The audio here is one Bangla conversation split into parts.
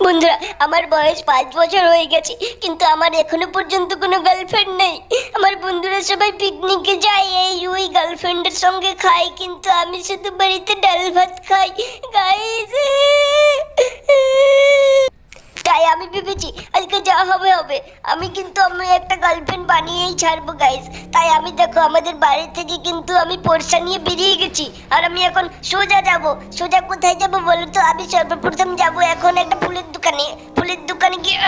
বন্ধুরা, আমার বয়স পাঁচ বছর হয়ে গেছে, কিন্তু আমার এখনও পর্যন্ত কোনো গার্লফ্রেন্ড নেই। আমার বন্ধুরা সবাই পিকনিকে যায়, এই ওই গার্লফ্রেন্ডের সঙ্গে খাই কিন্তু আমি শুধু বাড়িতে ডাল ভাত খাই। গাইস তাই আমি ভেবেছি আজকে যা হবে হবে। আমি কিন্তু আমি একটা গার্লফ্রেন্ড বানিয়েই ছাড়বো গাইস তাই আমি দেখো, আমাদের বাড়ি থেকে কিন্তু আমি পরশা নিয়ে বেরিয়ে গেছি। আর আমি এখন সোজা যাব। সোজা কোথায় যাব বলো তো? আমি সর্বপ্রথম যাব এখন একটা ফুলের দোকানে। ফুলের দোকানে গিয়ে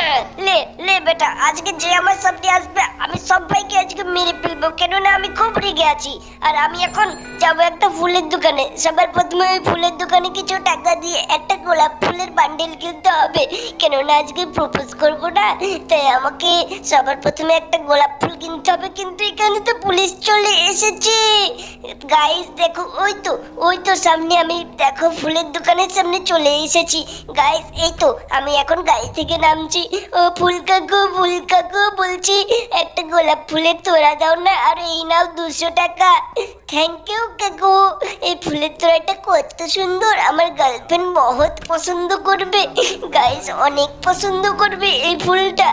লে লে বেটা, আজকে যে আমার সামনে আসবে, আমি সবাইকে আজকে মেরে ফেলব। কেননা আমি খুব রেগে আছি। আর আমি এখন যাব একটা ফুলের দোকানে। সবার প্রথমে ওই ফুলের দোকানে কিছু টাকা দিয়ে একটা গোলাপ ফুলের বান্ডেল কিনতে হবে। কেননা আজকে প্রপোজ করব না? তাই আমাকে সবার প্রথমে একটা গোলাপ ফুল কিনতে হবে, কিন্তু এখানে তো পুলিশ চলে এসেছে। গাইস দেখো, ওই তো ওই তো সামনে আমি দেখো, ফুলের দোকানের সামনে চলে এসেছি। গাইস এই তো, আমি এখন গাড়ি থেকে নামছি। ও ফুল কাকু ফুল কাকু, বলছি, একটা গোলাপ ফুলের তোড়া দাও না, আর এই নাও দুশো টাকা। থ্যাংক ইউ কাকু। এই ফুলের তোড়াটা কত সুন্দর, আমার গার্লফ্রেন্ড বহুত পছন্দ করবে। গাইস অনেক পছন্দ করবে এই ফুলটা।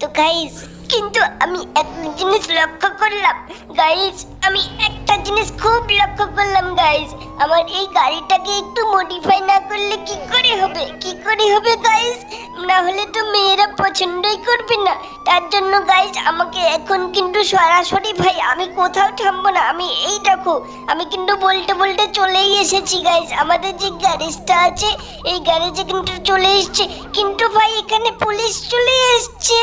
তো গাইজ কিন্তু আমি এক জিনিস লক্ষ্য করলাম। গাইজ আমি একটা জিনিস খুব লক্ষ্য করলাম গাইস আমার এই গাড়িটাকে একটু মডিফাই না করলে কি করে হবে? কি করে হবে গাইস না হলে তো মেয়েরা পছন্দই করবে না। তার জন্য গাইস আমাকে এখন কিন্তু সরাসরি, ভাই, আমি কোথাও থামবো না। আমি এই দেখো, আমি কিন্তু বলতে বলতে চলেই এসেছি গাইস আমাদের যে গ্যারেজটা আছে, এই গ্যারেজে কিন্তু চলে এসেছে। কিন্তু, ভাই, এখানে পুলিশ চলে এসছে।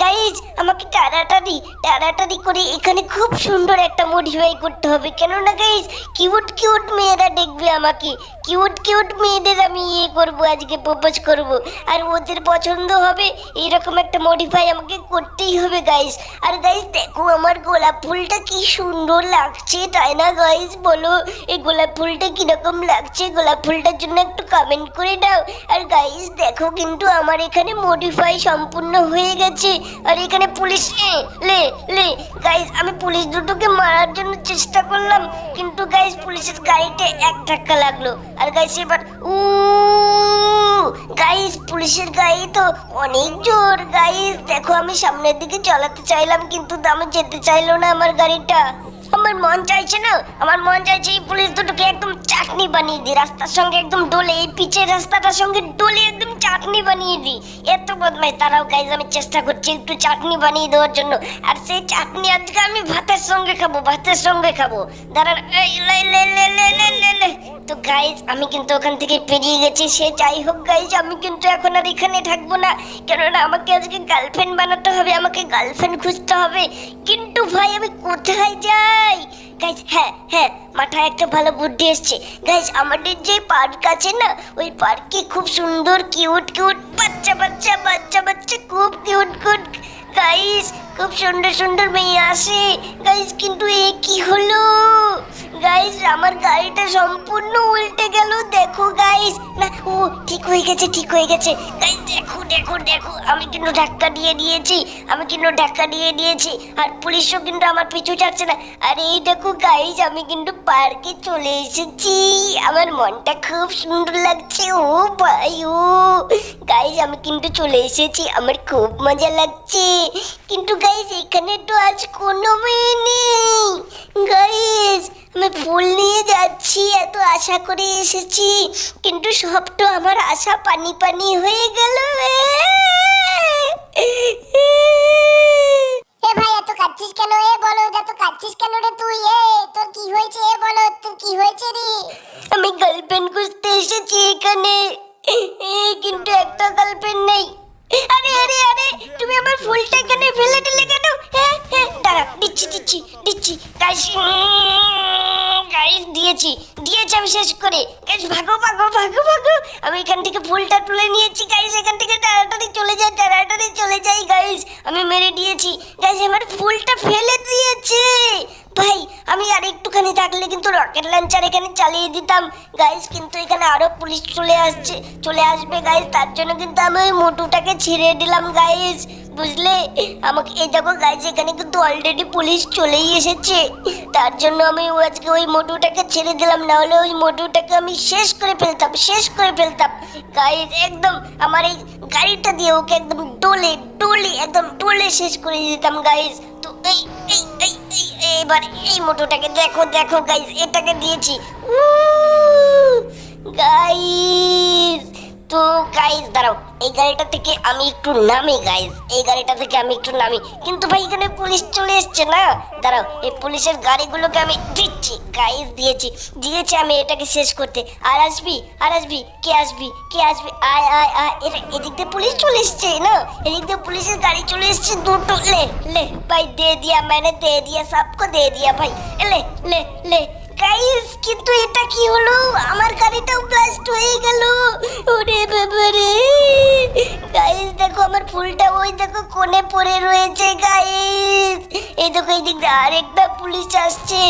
গাইস আমাকে টাড়াটাড়ি টাড়াটাড়ি করে এখানে খুব সুন্দর একটা মডিফাই করতে হবে। কেননা গাইস কিউট কিউট মেয়েরা দেখবে আমাকে। কিউট কিউট মেয়েদের আমি ইয়ে করব, আজকে প্রপোজ করব। আর ওদের পছন্দ হবে, এরকম একটা মডিফাই আমাকে করতেই হবে গাইস আর গাইস দেখো আমার গোলাপ ফুলটা কি সুন্দর লাগছে, তাই না গাইস বলো, এই গোলাপ ফুলটা কীরকম লাগছে? গোলাপ ফুলটার জন্য একটু কমেন্ট করে দাও। আর গাইস দেখো কিন্তু আমার এখানে মডিফাই সম্পূর্ণ হয়ে গেছে। আর এখানে পুলিশ লে লে গাইস আমি পুলিশ দুটোকে মারার জন্য চেষ্টা করলাম, কিন্তু গাইস পুলিশের গাড়িতে এক ধাক্কা লাগল। আর গাইস এবার উ গাইস পুলিশের গাড়ি তো অনেক জোর। গাইস দেখো আমি সামনের দিকে চালাতে চাইলাম, কিন্তু আমি যেতে চাইলো না আমার গাড়িটা। আমার মন চাইছে না। আমার মন চাইছে এই পুলিশ দুটোকে একদম চাটনি বানিয়ে দিই। রাস্তার সঙ্গে একদম ডোলে, এই পিচের রাস্তাটার সঙ্গে ডোলে একদম চাটনি বানিয়ে দিই। এত বদমাই তারাও গাইজ আমি চেষ্টা করছি একটু চাটনি বানিয়ে দেওয়ার জন্য। আর সেই চাটনি আজকে আমি ভাতের সঙ্গে খাব, ভাতের সঙ্গে খাব। দাঁড়ান তো গাইজ আমি কিন্তু ওখান থেকে পেরিয়ে গেছি। সে যাই হোক গাইজ আমি কিন্তু এখন আর এখানে থাকব না। কেননা আমাকে আজকে গার্লফ্রেন্ড বানাতে হবে, আমাকে গার্লফ্রেন্ড খুঁজতে হবে। কিন্তু ভাই, আমি কোথায় যাই? গাইজ হ্যাঁ হ্যাঁ মাথায় একটা ভালো বুদ্ধি এসছে। গাইজ আমাদের যে পার্ক আছে না, ওই পার্কে খুব সুন্দর কিউট কিউট বাচ্চা বাচ্চা বাচ্চা বাচ্চা, খুব কিউট কিউট গাইজ খুব সুন্দর সুন্দর মেয়ে আসে। গাইজ কিন্তু এ কি হলো? গাইজ আমার গাড়িটা সম্পূর্ণ উল্টে গেল। দেখো গাইজ না, ও, ঠিক হয়ে গেছে, ঠিক হয়ে গেছে। গাইজ দেখো দেখো দেখো। আমি কিন্তু ধাক্কা দিয়ে দিয়েছি। আমি কিন্তু ধাক্কা দিয়ে দিয়েছি। আর পুলিশও কিন্তু আমার পিছু ছাড়ছে না। আর এই দেখো গাইজ আমি কিন্তু পার্কে চলে এসেছি। আমার মনটা খুব সুন্দর লাগছে। ও ভাই, ও। গাইজ আমি কিন্তু চলে এসেছি। আমার খুব মজা লাগছে। কিন্তু গাইজ এখানে তো আজ কোনো মেয়ে নেই। গাইজ আমি ফুল নিয়ে যাচ্ছি, এত আশা করে এসেছি। কিন্তু সব তো আমার আশা পানি পানি হয়ে গেল। ভাই, এত কেন? এ বলো, এত কাঁদছিস কেন রে তুই? এ, তোর ভাগো ভাগো আমি এখান থেকে ফুলটা তুলে নিয়েছি গাইস এখান থেকে তাড়াতাড়ি চলে যাই তাড়াতাড়ি চলে যাই গাইস আমি মেরে দিয়েছি। গাইস আমার ফুলটা ফেলে দিয়েছে। ভাই, আমি আর একটুখানি থাকলে কিন্তু রকেট লঞ্চার এখানে চালিয়ে দিতাম। গাইস কিন্তু এখানে আরও পুলিশ চলে আসছে, চলে আসবে গাইস তার জন্য কিন্তু আমি ওই মোটুটাকে ছেড়ে দিলাম গাইস বুঝলে? আমাকে এই দেখো গাইজ এখানে কিন্তু অলরেডি পুলিশ চলেই এসেছে। তার জন্য আমি আজকে ওই মোটুটাকে ছেড়ে দিলাম না হলে ওই মোটুটাকে আমি শেষ করে ফেলতাম, শেষ করে ফেলতাম। গাইজ একদম আমার এই গাড়িটা দিয়ে ওকে একদম ডোলে ডোলে, একদম ডোলে শেষ করে দিতাম গাইজ তো এই এই এই এই এইবার এই মোটুটাকে দেখো দেখো গাইজ এটাকে দিয়েছি। গাইজ তো গাইজ দাঁড়াও। এই গাড়িটা থেকে আমি একটু নামি গাইজ এই গাড়িটা থেকে আমি একটু নামি। কিন্তু ভাই, এখানে পুলিশ চলে এসছে না? দাঁড়াও, এই পুলিশের গাড়িগুলোকে আমি দিচ্ছি গাইজ দিয়েছি। দিয়েছি আমি এটাকে শেষ করতে। আর আসবি আর আসবি, কে আসবি কে আসবি? আয় আয় আয়। এটা এদিক দিয়ে পুলিশ চলে এসছে, না? এদিক দিয়ে পুলিশের গাড়ি চলে এসছে দুটো। লে লে, ভাই, দে দিয়া মানে দে দিয়া সবকে দে দিয়া, ভাই। লে লে লে। গাইস কিন্তু এটা কি হলো? আমার গাড়িটাও ব্লাস্ট হয়ে গেল। ওরে বাবা রে। গাইস দেখো, আমার ফুলটা ওই দেখো, কোণে পড়ে রয়েছে গাইস এই দেখো, এই দিক দিয়ে আরেকটা পুলিশ আসছে।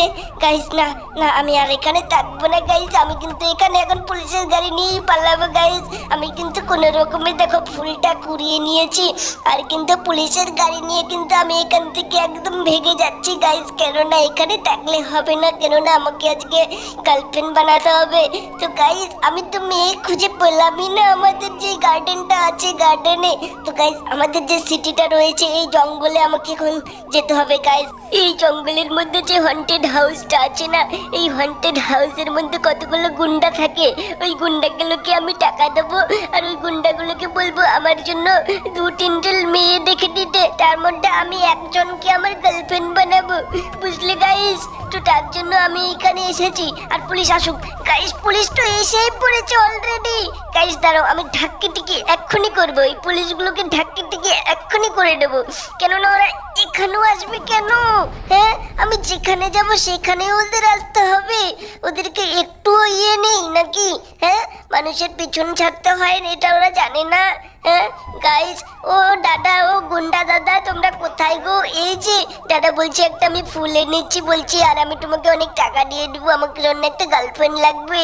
গাইস না না, আমি আর এখানে থাকব না গাইস আমি কিন্তু এখানে এখন পুলিশের গাড়ি নিয়েই পালাবো গাইস আমি কিন্তু কোনো রকমে দেখো ফুলটা কুড়িয়ে নিয়েছি, আর কিন্তু পুলিশের গাড়ি নিয়ে কিন্তু আমি এখান থেকে একদম ভেগে যাচ্ছি গাইস কেননা এখানে থাকলে হবে না, কেননা আমাকে আজকে গার্লফ্রেন্ড বানাতে হবে। তো গাইস আমি তো মেয়ে খুঁজে পেলামই না আমাদের যে গার্ডেনটা আছে গার্ডেনে তো গাইস আমাদের যে সিটিটা রয়েছে, এই জঙ্গলে আমাকে এখন যেতে হবে। গাইস এই জঙ্গলের মধ্যে যে হন্টেড হাউসটা আছে না, এই হন্টেড হাউসের মধ্যে কতগুলো গুন্ডা থাকে? ওই গুন্ডাগুলোকে আমি টাকা দেবো, আর ওই গুন্ডাগুলোকে বলব আমার জন্য দু তিনটে মেয়ে দেখে দিতে। তার মধ্যে আমি একজনকে আমার গার্লফ্রেন্ড বানাবো। বুঝলে গাইস তো তার জন্য আমি এখানে এসেছি। আর পুলিশ আসুক। গাইস, পুলিশ তো এসেই পড়েছে অলরেডি গাইস, দাঁড়াও, আমি ধাক্কি টিকি এক্ষুনি করব। এই পুলিশগুলোকে ধাক্কি টিকি এক্ষুনি করে দেবো কেননা ওরা এখানেও আসবে কেন? হ্যাঁ আমি যেখানে যাব সেখানে ওদের আসতে হবে। ওদেরকে একটুও ইয়ে নেই নাকি? হ্যাঁ? মানুষের পিছন ছাড়তে হয় না, এটা ওরা জানে না। হ্যাঁ? গাইস ও দাদা ও গুন্ডা দাদা তোমরা কোথায় গো? এই যে দাদা বলছি একটা আমি ফুল এনেছি বলছি আর আমি তোমাকে অনেক টাকা দিয়ে দেবো আমাকে জন্য একটা গার্লফ্রেন্ড লাগবে।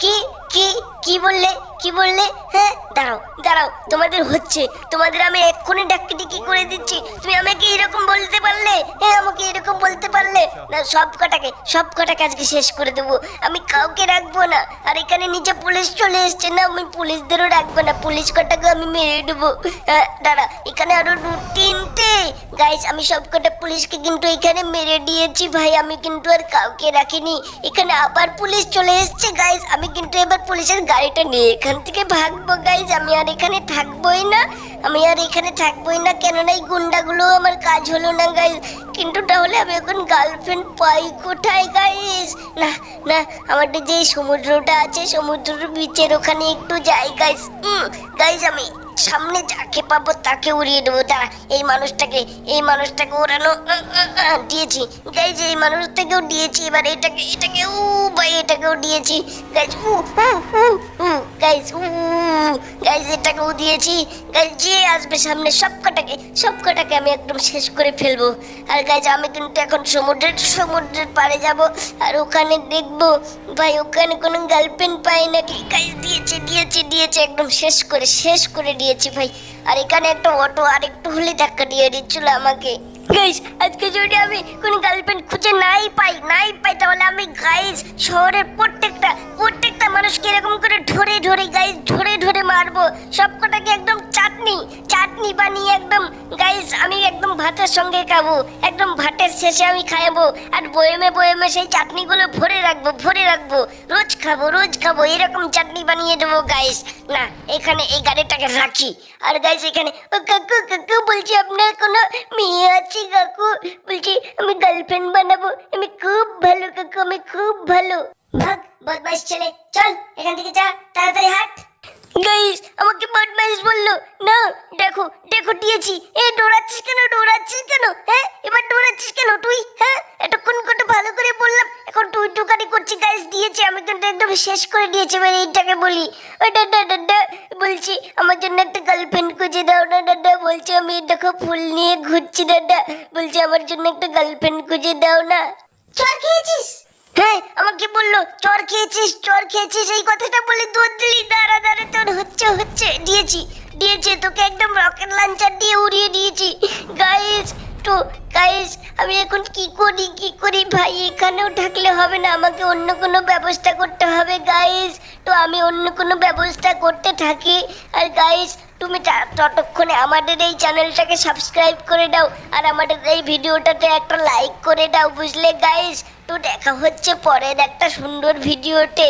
কি? কি? কি বললে? কি বললে? হ্যাঁ? দাঁড়াও দাঁড়াও তোমাদের হচ্ছে তোমাদের আমি এক্ষুনি ডাক্তারি কি করে দিচ্ছি। তুমি আমাকে এরকম বলতে পারলে হ্যাঁ আমাকে এরকম বলতে পারলে? না সব কটাকে সব শেষ করে দেবো। আমি কাউকে রাখব না। আর এখানে নিচে পুলিশ চলে এসছে না আমি পুলিশদেরও রাখব না। পুলিশ কটাকে আমি মেরে দেবো। হ্যাঁ, দাঁড়া এখানে তিনটে। গাইস আমি সব কটা পুলিশকে কিন্তু এখানে মেরে দিয়েছি ভাই। আমি কিন্তু আর কাউকে রাখিনি। এখানে আবার পুলিশ চলে এসছে গাইস আমি কিন্তু এবার পুলিশের গাড়িটা নিয়ে এখান থেকে ভাগবো গাইস আমি আর এখানে থাকবোই না। আমি আর এখানে থাকবোই না। কেননা এই গুন্ডাগুলো আমার কাজ হলো না গাইস Okay. কিন্তু তাহলে আমি এখন গার্লফ্রেন্ড পাই কোথায় গাইস না না, আমাদের যে সমুদ্রটা আছে, সমুদ্রের বিচের ওখানে একটু যাই গাইস গাইস আমি সামনে যাকে পাবো তাকে উড়িয়ে দেবো। দাঁড়া, এই মানুষটাকে এই মানুষটাকে ওড়ানো দিয়েছি। গাইজ এই মানুষটাকেও দিয়েছি, এবার এটাকে এটাকে, উ, ভাই, এটাকেও দিয়েছি। গাইজ উ গাইজ উ গাইজ এটাকেও দিয়েছি। গাইজ যে আসবে সামনে সব কটাকে সব কটাকে আমি একদম শেষ করে ফেলব। আর গাইজ আমি কিন্তু এখন সমুদ্রের সমুদ্রের পাড়ে যাব। আর ওখানে দেখব, ভাই ওখানে কোনো গার্লফ্রেন্ড পাই নাকি? গাইজ দিয়েছে দিয়েছে দিয়েছে, একদম শেষ করে শেষ করে দিয়েছি ভাই। আর এখানে একটা অটো আর একটু হলে ধাক্কা দিয়ে দিচ্ছিল আমাকে। গাইস আজকে যদি আমি কোনো গার্লফ্রেন্ড খুঁজে নাই পাই নাই পাই, তাহলে আমি গাইস শহরের প্রত্যেকটা প্রত্যেকটা মানুষকে এরকম করে ধরে ধরে গাইস ধরে ধরে মারবো। সব কটাকে একদম চাটনি চাটনি বানিয়ে একদম গাইস আমি একদম ভাতের সঙ্গে খাব। একদম ভাতের শেষে আমি খাইবো আর বয়েমে বয়েমে সেই চাটনিগুলো ভরে রাখব ভরে রাখব। রোজ খাব রোজ খাব, এরকম চাটনি বানিয়ে দেবো গাইস না, এখানে এই গাড়িটাকে রাখি। আর গাইস এখানে ও কাকু কাকু বলছি আপনার কোনো মেয়ে আছে? কাকু বলছি আমি গার্লফ্রেন্ড বানাবো আমি খুব ভালো কাকু আমি খুব ভালো ভাগ বদমাইশ ছেলে চল এখান থেকে যা তাড়াতাড়ি হাট গাইস আমাকে বদমাইশ বলল, না, দেখো দেখো, দিয়েছি। এ দৌড়াচ্ছিস কেন দৌড়াচ্ছিস কেন? হ্যাঁ এবার দৌড়াচ্ছিস কেন তুই? হ্যাঁ এতক্ষণ কত ভালো করে বললাম, এখন তুই টুকারি করছি গাইস দিয়েছি আমি কিন্তু একদম শেষ করে দিয়েছি, এবার এইটাকে বলি। ও দাদা দাদা বলছি, আমার জন্য একটা গার্লফ্রেন্ড খুঁজে দাও না দাদা বলছি, আমি দেখো, ফুল নিয়ে ঘুরছি দাদা বলছি, আমার জন্য একটা গার্লফ্রেন্ড খুঁজে দাও না। চল খেয়েছিস? হ্যাঁ আমাকে বলল, চর খেয়েছিস চর খেয়েছিস। এই কথাটা বলে দুধ দিলি। দাঁড়া দাঁড়া, তোর হচ্ছে হচ্ছে। দিয়েছি দিয়েছি, তোকে একদম রকেট লঞ্চার দিয়ে উড়িয়ে দিয়েছি। গাইস তো গাইস আমি এখন কি করি কি করি? ভাই, এখানেও থাকলে হবে না। আমাকে অন্য কোনো ব্যবস্থা করতে হবে গাইস তো আমি অন্য কোনো ব্যবস্থা করতে থাকি। আর গাইস তুমি ততক্ষণে আমাদের এই চ্যানেলটাকে সাবস্ক্রাইব করে দাও। আর আমাদের এই ভিডিওটাতে একটা লাইক করে দাও, বুঝলে গাইস তো দেখা হচ্ছে পরের একটা সুন্দর ভিডিওতে।